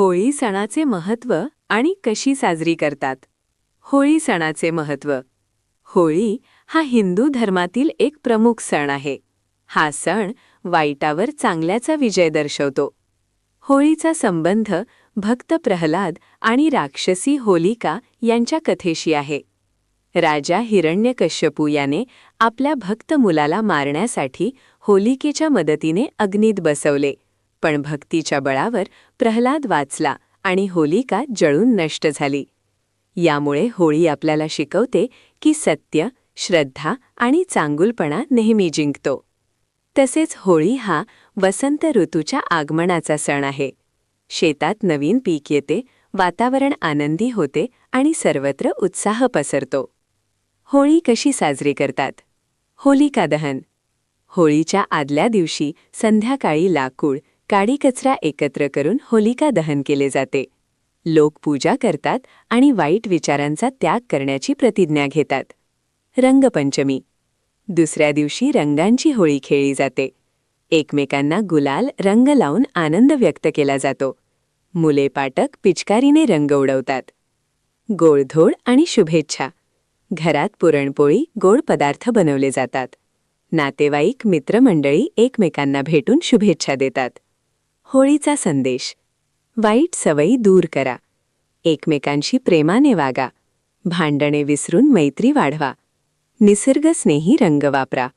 होळी सणाचे महत्त्व आणि कशी साजरी करतात? होळी सणाचे महत्त्व. होळी हा हिंदू धर्मातील एक प्रमुख सण आहे. हा सण वाईटावर चांगल्याचा विजय दर्शवतो. होळीचा संबंध भक्त प्रल्हाद आणि राक्षसी होलिका यांच्या कथेशी आहे. राजा हिरण्यकश्यपू याने आपल्या भक्त मुलाला मारण्यासाठी होलिकेच्या मदतीने अग्नीत बसवले. पण भक्तीच्या बळावर प्रल्हाद वाचला आणि होलिका जळून नष्ट झाली. यामुळे होळी आपल्याला शिकवते की सत्य श्रद्धा आणि चांगुलपणा नेहमी जिंकतो. तसेच होळी हा वसंत ऋतूच्या आगमनाचा सण आहे. शेतात नवीन पीक येते वातावरण आनंदी होते आणि सर्वत्र उत्साह पसरतो. होळी कशी साजरी करतात? होलिका दहन. होळीच्या आदल्या दिवशी संध्याकाळी लाकूड काडी कचरा एकत्र करून होलिका दहन केले जाते. लोक पूजा करतात आणि वाईट विचारांचा त्याग करण्याची प्रतिज्ञा घेतात. रंगपंचमी. दुसऱ्या दिवशी रंगांची होळी खेळली जाते. एकमेकांना गुलाल रंग लावून आनंद व्यक्त केला जातो. मुले पाटक पिचकारीने रंग उडवतात. गोळधोड आणि शुभेच्छा. घरात पुरणपोळी गोड पदार्थ बनवले जातात. नातेवाईक मित्रमंडळी एकमेकांना भेटून शुभेच्छा देतात. होळीचा संदेश. वाईट सवयी दूर करा. एकमेकांशी प्रेमाने वागा. भांडणे विसरून मैत्री वाढवा. निसर्गस्नेही रंग वापरा.